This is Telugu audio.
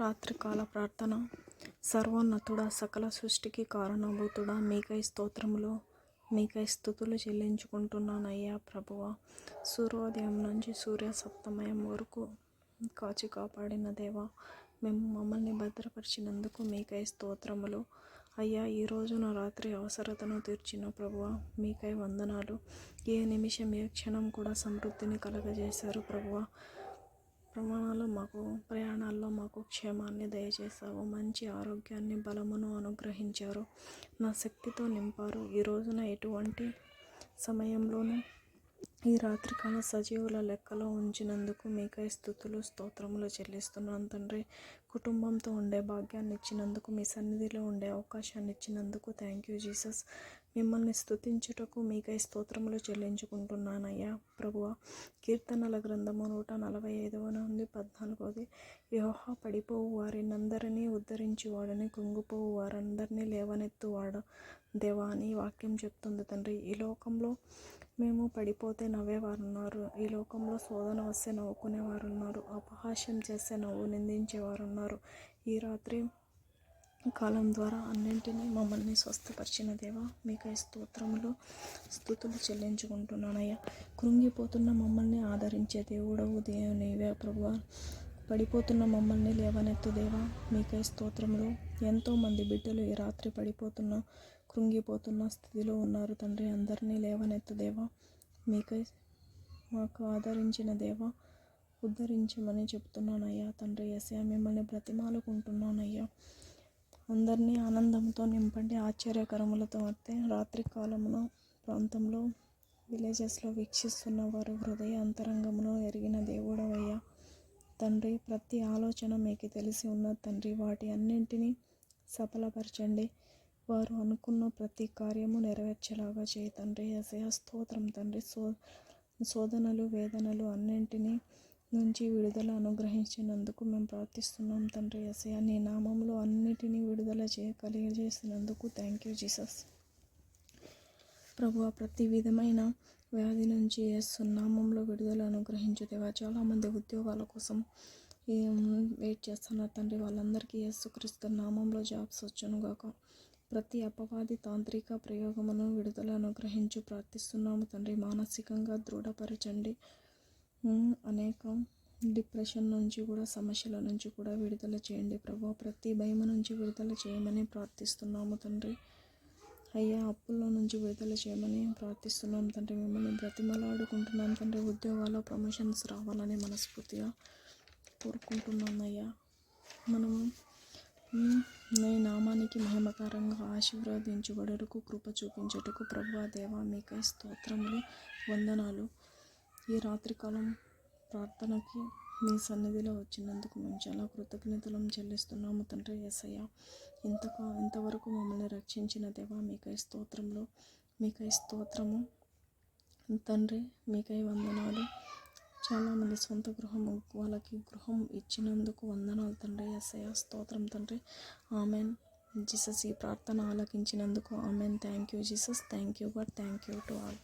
రాత్రికాల ప్రార్థన. సర్వోన్నతుడా సకల సృష్టికి కారణభూతుడా మీకై స్తోత్రములు మీకై స్థుతులు చెల్లించుకుంటున్నానయ్యా ప్రభువ. సూర్యోదయం నుంచి సూర్య సప్తమయం వరకు కాచి కాపాడిన దేవా మేము మమ్మల్ని భద్రపరిచినందుకు మీకై స్తోత్రములు. అయ్యా ఈ రోజున రాత్రి అవసరతను తీర్చిన ప్రభువ మీకై వందనాలు. ఏ నిమిషం ఏ క్షణం కూడా సమృద్ధిని కలగజేశారు ప్రభువ. ప్రమాణాలు మాకు ప్రయాణాల్లో మాకు క్షేమాన్ని దయచేశావు. మంచి ఆరోగ్యాన్ని బలమును అనుగ్రహించారు. నా శక్తితో నింపారు. ఈ రోజున ఎటువంటి సమయంలోనూ ఈ రాత్రికాల సజీవుల లెక్కలో ఉంచినందుకు మీకై స్థుతులు స్తోత్రములు చెల్లిస్తున్నాను తండ్రి. కుటుంబంతో ఉండే భాగ్యాన్ని ఇచ్చినందుకు మీ సన్నిధిలో ఉండే అవకాశాన్ని ఇచ్చినందుకు థ్యాంక్ యూ జీసస్ మిమ్మల్ని స్తుతించుటకు మీకై స్తోత్రములు చెల్లించుకుంటున్నానయ్యా ప్రభువ. కీర్తనల గ్రంథము నూట నలభై ఐదవ నుండి పద్నాలుగోది యోహా పడిపోవు వారినందరినీ ఉద్ధరించేవాడని కుంగిపోవు వారందరినీ లేవనెత్తువాడు దేవా అని వాక్యం చెప్తుంది తండ్రి. ఈ లోకంలో మేము పడిపోతే నవ్వేవారు ఉన్నారు ఈ లోకంలో శోధన వస్తే నవ్వుకునేవారు ఉన్నారు అపహాస్యం చేస్తే నవ్వు నిందించేవారు ఉన్నారు ఈ రాత్రి కాలం ద్వారా అన్నింటినీ మమ్మల్ని స్వస్థపరిచిన దేవా మీకై స్తోత్రములు స్థుతులు చెల్లించుకుంటున్నానయ్యా. కృంగిపోతున్న మమ్మల్ని ఆదరించే దేవుడవు దేవునివే ప్రభు పడిపోతున్న మమ్మల్ని లేవనెత్తు దేవా మీకై స్తోత్రములు. ఎంతోమంది బిడ్డలు ఈ రాత్రి పడిపోతున్న కృంగిపోతున్న స్థితిలో ఉన్నారు. తండ్రి అందరినీ లేవనెత్తు దేవా. మీకై మాకు ఆదరించిన దేవా ఉద్ధరించమని చెప్తున్నానయ్యా. తండ్రి ఎస్యా మిమ్మల్ని బ్రతిమాలుకుంటున్నానయ్యా. అందరినీ ఆనందంతో నింపండి. ఆశ్చర్యకరములతో వస్తే రాత్రి కాలమున ప్రాంతంలో విలేజెస్లో వీక్షిస్తున్న వారు హృదయ అంతరంగంలో ఎరిగిన దేవుడవయ్యా. తండ్రి ప్రతి ఆలోచన మీకు తెలిసి ఉన్న తండ్రి వాటి అన్నింటినీ సఫలపరచండి. వారు అనుకున్న ప్రతి కార్యము నెరవేర్చేలాగా చేయి తండ్రి. ఎసయ స్తోత్రం తండ్రి. సో శోధనలు వేదనలు అన్నింటినీ నుంచి విడుదల అనుగ్రహించినందుకు మేము ప్రార్థిస్తున్నాం తండ్రి. ఎసయ నీ నామంలో అన్నిటినీ విడుదల చేయ కలిగజేసినందుకు థ్యాంక్ యూ జీసస్ ప్రభు ప్రతి విధమైన వ్యాధి నుంచి నామంలో విడుదల అనుగ్రహించు దేవా. చాలామంది ఉద్యోగాల కోసం వెయిట్ చేస్తున్నారు తండ్రి. వాళ్ళందరికీ యేసుక్రీస్తు నామంలో జాబ్స్ వచ్చును గాక. ప్రతి అపవాది తాంత్రిక ప్రయోగమును విడుదల అనుగ్రహించి ప్రార్థిస్తున్నాము తండ్రి. మానసికంగా దృఢపరచండి. అనేక డిప్రెషన్ నుంచి కూడా సమస్యల నుంచి కూడా విడుదల చేయండి ప్రభు. ప్రతి భయం నుంచి విడుదల చేయమని ప్రార్థిస్తున్నాము తండ్రి. అయ్యా అప్పుల్లో నుంచి విడుదల చేయమని ప్రార్థిస్తున్నాం తండ్రి. మిమ్మల్ని బ్రతిమలాడుకుంటున్నాం తండ్రి. ఉద్యోగాల్లో ప్రమోషన్స్ రావాలని మనస్ఫూర్తిగా కోరుకుంటున్నాం అయ్యా. మనము నీ నామానికి మహిమకరంగా ఆశీర్వదించబడరకు కృప చూపించటకు ప్రభు దేవా మీకై స్తోత్రములు వందనాలు. ఈ రాత్రికాలం ప్రార్థనకి మీ సన్నిధిలో వచ్చినందుకు మేము చాలా కృతజ్ఞతలను చెల్లిస్తున్నాము తండ్రి ఎస్ఐ ఇంతకా ఇంతవరకు మమ్మల్ని రక్షించిన దేవా మీకై స్తోత్రంలో మీకై స్తోత్రము. తండ్రి మీకై వందనాలు. చాలామంది సొంత గృహం వాళ్ళకి గృహం ఇచ్చినందుకు వందనాలు తండ్రి ఎస్ఐ స్తోత్రం తండ్రి. ఆమెన్. జీసస్ ఈ ప్రార్థన ఆలకించినందుకు amen. Thank you Jesus thank you but thank you to all